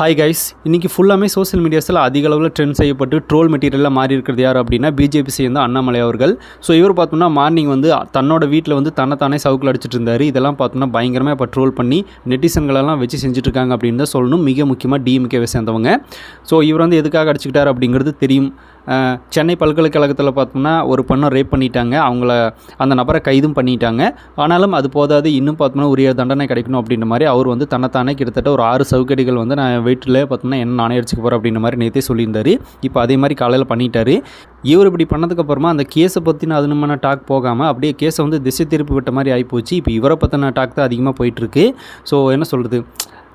Hi guys இன்றைக்கி ஃபுல்லாமே social மீடியாஸில் அதிக அளவில் ட்ரெண்ட் செய்யப்பட்டு ட்ரோல் மெட்டீரியலாக மாறி இருக்கிறது யார் அப்படின்னா பிஜேபி சேர்ந்த அண்ணாமலை அவர்கள். ஸோ இவர் பார்த்தோம்னா மார்னிங் வந்து தன்னோட வீட்டில் வந்து தன்னைத்தானே சவுக்கில் அடிச்சிட்டு இருந்தார். இதெல்லாம் பார்த்தோம்னா பயங்கரமாக இப்போ ட்ரோல் பண்ணி நெட்டிசன்களெல்லாம் வச்சு செஞ்சுட்ருக்காங்க அப்படின்னு தான் சொல்லணும். மிக முக்கியமாக டிஎம்கேவை சேர்ந்தவங்க. ஸோ இவர் வந்து எதுக்காக அடிச்சுக்கிட்டார் அப்படிங்கிறது தெரியும். சென்னை பல்கலைக்கழகத்தில் பார்த்தோம்னா ஒரு பொண்ணை ரேப் பண்ணிட்டாங்க. அவங்கள அந்த நபரை கைதும் பண்ணிட்டாங்க. ஆனாலும் அது போதாது இன்னும் பார்த்தோம்னா உரிய தண்டனை கிடைக்கணும் அப்படின்ற மாதிரி அவர் வந்து தன்னைத்தானே கிட்டத்தட்ட ஒரு ஆறு சவுக்கடிகள் வந்து நான் வீட்டில் பார்த்தோம்னா என்ன நானே அடிச்சுக்க போகிறேன் அப்படின்ற மாதிரி நேற்றே சொல்லியிருந்தாரு. இப்போ அதே மாதிரி காலையில் பண்ணிட்டார். இவர் இப்படி பண்ணதுக்கப்புறமா அந்த கேஸை பற்றின அதுமான டாக் போகாமல் அப்படியே கேஸை வந்து திசை திருப்பி விட்ட மாதிரி ஆகிப்போச்சு இப்போ இவரை பற்றின டாக் தான் அதிகமாக போயிட்டுருக்கு ஸோ என்ன சொல்கிறது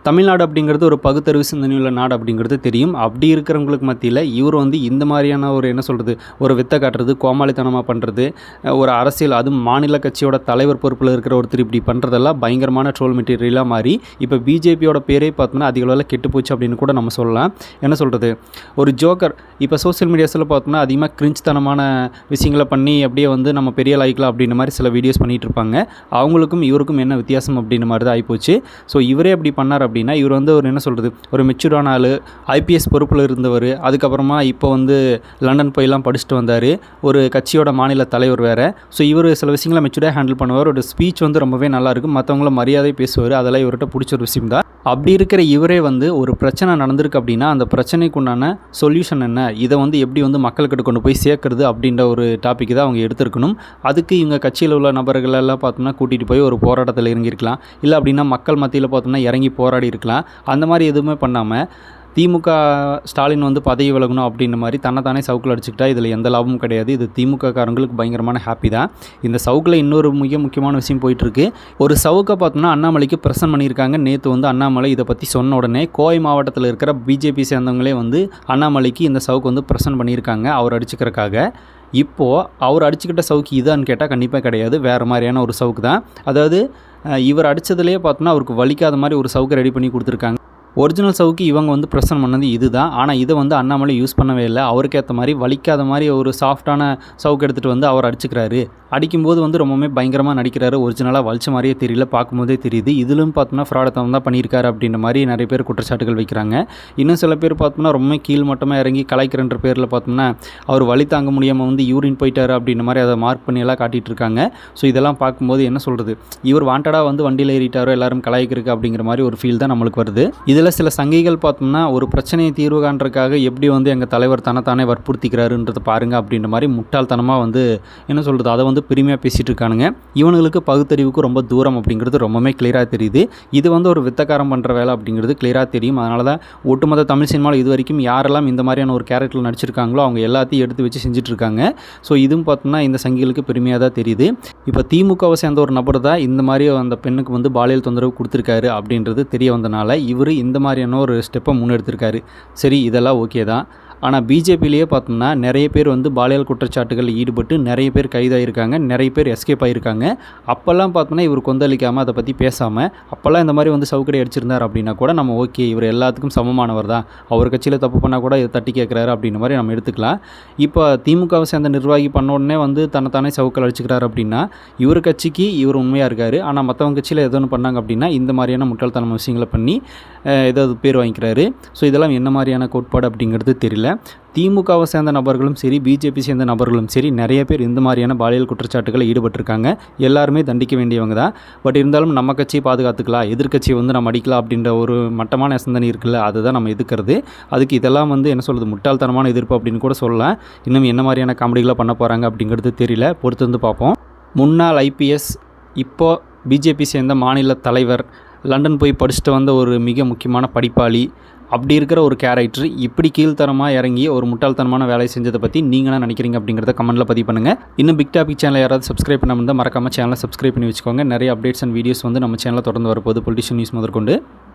தமிழ்நாடு அப்படிங்கிறது ஒரு பகுத்தறிவு சிந்தனையுள்ள நாடு அப்படிங்கிறது தெரியும். அப்படி இருக்கிறவங்களுக்கு மத்தியில் இவர் வந்து இந்த மாதிரியான ஒரு என்ன சொல்கிறது ஒரு வித்தை காட்டுறது கோமாளித்தனமாக பண்ணுறது ஒரு அரசியல் அதுவும் மாநில கட்சியோட தலைவர் பொறுப்பில் இருக்கிற ஒருத்தர் இப்படி பண்ணுறதெல்லாம் பயங்கரமான ட்ரோல் மெட்டீரியலாக மாறி இப்போ பிஜேபியோட பேரே பார்த்தோம்னா அதிக அளவில் அப்படின்னு கூட நம்ம சொல்லலாம். என்ன சொல்கிறது ஒரு ஜோக்கர் இப்போ சோஷியல் மீடியாஸில் பார்த்தோம்னா அதிகமாக கிரிஞ்ச்தனமான விஷயங்களை பண்ணி அப்படியே வந்து நம்ம பெரிய லாய்க்கலாம் அப்படின்ற மாதிரி சில வீடியோஸ் பண்ணிகிட்டு இருப்பாங்க. அவங்களுக்கும் இவருக்கும் என்ன வித்தியாசம் அப்படின்ற மாதிரி தான் ஆகிப்போச்சு ஸோ இவரே அப்படி பண்ணார் அப்படின்னா இவர் வந்து ஒரு என்ன சொல்கிறது ஒரு மெச்சூரான ஆள் ஐபிஎஸ் பொறுப்பில் இருந்தவர். அதுக்கப்புறமா இப்போ வந்து லண்டன் போயெல்லாம் படிச்சுட்டு வந்தார். ஒரு கட்சியோட மாநில தலைவர் வேறு. ஸோ இவர் சில விஷயங்களை மெச்சூராக ஹேண்டில் பண்ணுவார். ஒரு ஸ்பீச் வந்து ரொம்பவே நல்லாயிருக்கும் மற்றவங்கள மரியாதை பேசுவார். அதெல்லாம் இவர்கிட்ட பிடிச்ச ஒரு விஷயம் தான். அப்படி இருக்கிற இவரே வந்து ஒரு பிரச்சனை நடந்திருக்கு அப்படின்னா அந்த பிரச்சனைக்கு உண்டான சொல்யூஷன் என்ன? இதை வந்து எப்படி வந்து மக்கள்கிட்ட கொண்டு போய் சேர்க்குறது அப்படின்ற ஒரு டாபிக் தான் அவங்க எடுத்திருக்கணும். அதுக்கு இவங்க கட்சியில் உள்ள நபர்களெல்லாம் பார்த்தோம்னா கூட்டிகிட்டு போய் ஒரு போராட்டத்தில் இறங்கியிருக்கலாம். இல்லை அப்படின்னா மக்கள் மத்தியில் பார்த்தோம்னா இறங்கி போராடி இருக்கலாம். அந்த மாதிரி எதுவுமே பண்ணாமல் திமுக ஸ்டாலின் வந்து பதவி விலகணும் அப்படின்ற மாதிரி தன்னைத்தானே சவுக்கில் அடிச்சுக்கிட்டா இதில் எந்த லாபமும் கிடையாது. இது திமுக காரங்களுக்கு பயங்கரமான ஹாப்பி தான். இந்த சவுக்கில் இன்னொரு மிக முக்கியமான விஷயம் போயிட்டுருக்கு. ஒரு சவுக்கை பார்த்தோம்னா அண்ணாமலைக்கு பிரசன் பண்ணியிருக்காங்க. நேற்று வந்து அண்ணாமலை இதை பற்றி சொன்ன உடனே கோவை மாவட்டத்தில் இருக்கிற பிஜேபி சேர்ந்தவங்களே வந்து அண்ணாமலைக்கு இந்த சவுக்கு வந்து பிரசன்ட் பண்ணியிருக்காங்க. அவர் அடிச்சுக்கிறக்காக. இப்போது அவர் அடிச்சுக்கிட்ட சவுக்கு இதான்னு கேட்டால் கண்டிப்பாக கிடையாது. வேறு மாதிரியான ஒரு சவுக்கு தான் அதாவது இவர் அடித்ததுலேயே பார்த்தோன்னா அவருக்கு வலிக்காத மாதிரி ஒரு சவுக்கு ரெடி பண்ணி கொடுத்துருக்காங்க. ஒரிஜினல் சவுக்கு இவங்க வந்து ப்ரெசன்ட் பண்ணது இதுதான். ஆனால் இதை வந்து அண்ணாமலை யூஸ் பண்ணவே இல்லை. அவருக்கேற்ற மாதிரி வலிக்காத மாதிரி ஒரு சாஃப்டான சவுக்கு எடுத்துகிட்டு வந்து அவர் அடிச்சுக்கிறாரு. அடிக்கும்போது வந்து ரொம்பவுமே பயங்கரமாக நடிக்கிறாரு. ஒரிஜினலாக வலிச்ச மாதிரியே தெரியல. பார்க்கும்போதே தெரியுது. இதிலும் பார்த்தோம்னா ஃப்ராடத்தம் தான் பண்ணியிருக்காரு அப்படின்ற மாதிரி நிறைய பேர் குற்றச்சாட்டுகள் வைக்கிறாங்க. இன்னும் சில பேர் பார்த்தோம்னா ரொம்ப கீழ் மட்டமாக இறங்கி கலைக்கிறன்ற பேரில் பார்த்தோம்னா அவர் வலி தாங்க முடியாமல் வந்து யூரின் போயிட்டாரு அப்படின்ற மாதிரி அதை மார்க் பண்ணி எல்லாம் காட்டிகிட்டு இருக்காங்க. ஸோ இதெல்லாம் பார்க்கும்போது என்ன சொல்கிறது இவர் வாண்டடாக வந்து வண்டியில் ஏறிட்டாரோ எல்லாரும் கலாய்க்கிறதுக்கு அப்படிங்கிற மாதிரி ஒரு ஃபீல் தான் நம்மளுக்கு வருது. இதில் சில சங்கிகள் பார்த்தோம்னா ஒரு பிரச்சனையை தீர்வு காண்றதுக்காக எப்படி வந்து எங்கள் தலைவர் தனத்தானே வற்புறுத்திக்கிறாருன்றதை பாருங்கள் அப்படின்ற மாதிரி முட்டாள்தனமாக வந்து என்ன சொல்கிறது அதை வந்து பெருமையாக பேசிகிட்டு இருக்கானுங்க. இவனுங்களுக்கு பகுத்தறிவுக்கு ரொம்ப தூரம் அப்படிங்கிறது ரொம்பவே கிளியராக தெரியுது. இது வந்து ஒரு வித்தக்காரம் பண்ணுற வேலை அப்படிங்கிறது கிளியராக தெரியும். அதனால தான் ஒட்டுமொத்த தமிழ் சினிமாவில் இது வரைக்கும் யாரெல்லாம் இந்த மாதிரியான ஒரு கேரக்டரில் நடிச்சிருக்காங்களோ அவங்க எல்லாத்தையும் எடுத்து வச்சு செஞ்சுட்டு இருக்காங்க. ஸோ இதுவும் பார்த்தோம்னா இந்த சங்கிகளுக்கு பெருமையாக தான் தெரியுது. இப்போ திமுகவை சேர்ந்த ஒரு நபர் தான் இந்த மாதிரி அந்த பெண்ணுக்கு வந்து பாலியல் தொந்தரவு கொடுத்துருக்காரு அப்படின்றது தெரிய வந்தனால இவர் இந்த மாதிரியான ஒரு ஸ்டெப்பை முன்னெடுத்திருக்காரு. சரி இதெல்லாம் ஓகே தான். ஆனால் பிஜேபிலேயே பார்த்தோம்னா நிறைய பேர் வந்து பாலியல் குற்றச்சாட்டுகளில் ஈடுபட்டு நிறைய பேர் கைதாகிருக்காங்க நிறைய பேர் எஸ்கேப் ஆகிருக்காங்க அப்போல்லாம் பார்த்தோம்னா இவர் கொந்தளிக்காமல் அதை பற்றி பேசாமல் அப்போல்லாம் இந்த மாதிரி வந்து சவுக்கடி அடிச்சிருந்தார் அப்படின்னா கூட நம்ம ஓகே இவர் எல்லாத்துக்கும் சமமானவர் தான். அவர் கட்சியில் தப்பு பண்ணால் கூட இதை தட்டி கேட்குறாரு அப்படின்ற மாதிரி நம்ம எடுத்துக்கலாம். இப்போ திமுகவை சேர்ந்த நிர்வாகி பண்ண உடனே வந்து தன்னைத்தானே சவுக்கல் அடிச்சுக்கிறாரு அப்படின்னா இவர் கட்சிக்கு இவர் உண்மையாக இருக்கார். ஆனால் மற்றவங்க கட்சியில் எதோ ஒன்று பண்ணாங்க அப்படின்னா இந்த மாதிரியான முட்டாள்தனமான விஷயங்களை பண்ணி ஏதாவது பேர் வாங்கிக்கிறாரு. ஸோ இதெல்லாம் என்ன மாதிரியான கோட்பாடு அப்படிங்கிறது தெரியல. திமுகவை சேர்ந்த நபர்களும் சரி பிஜேபி சேர்ந்த நபர்களும் சரி நிறைய பேர் இந்த மாதிரியான பாலியல் குற்றச்சாட்டுகளில் ஈடுபட்டிருக்காங்க. எல்லாருமே தண்டிக்க வேண்டியவங்க தான். பட் இருந்தாலும் நம்ம கட்சியை பாதுகாத்துக்கலாம் எதிர்க்கட்சியை வந்து நம்ம அடிக்கலாம் அப்படின்ற ஒரு மட்டமான சிந்தனை இருக்குல்ல? அதுதான் நம்ம எதிர்க்கிறது. அதுக்கு இதெல்லாம் வந்து என்ன சொல்கிறது முட்டாள்தனமான எதிர்ப்பு அப்படின்னு கூட சொல்லலாம். இன்னும் என்ன மாதிரியான காமெடிகளாக பண்ண போகிறாங்க அப்படிங்கிறது தெரியல. பொறுத்து வந்து பார்ப்போம். முன்னாள் ஐபிஎஸ் இப்போது பிஜேபி சேர்ந்த மாநில தலைவர் லண்டன் போய் படிச்சுட்டு வந்த ஒரு மிக முக்கியமான படிப்பாளி அப்படி இருக்கிற ஒரு கேரக்டர் இப்படி கீழ்த்தரமாக இறங்கி ஒரு முட்டாள்தனமான வேலையை செஞ்சதை பற்றி நீங்கள் என்ன நினைக்கிறீங்க அப்படிங்கிறத கமெண்ட்டில் பதிவு பண்ணுங்கள் இன்னும் பிக் டாபிக் சேனல் யாராவது சப்ஸ்கிரைப் பண்ண இருந்தால் மறக்காமல் சேனலை சப்ஸ்கிரைப் பண்ணி வச்சுக்கோங்க. நிறைய அப்டேட்ஸ் அண்ட் வீடியோஸ் வந்து நம்ம சேனலில் தொடர்ந்து வரப்போகுது. பொலிட்டிஷன் நியூஸ் முதற்கொண்டு.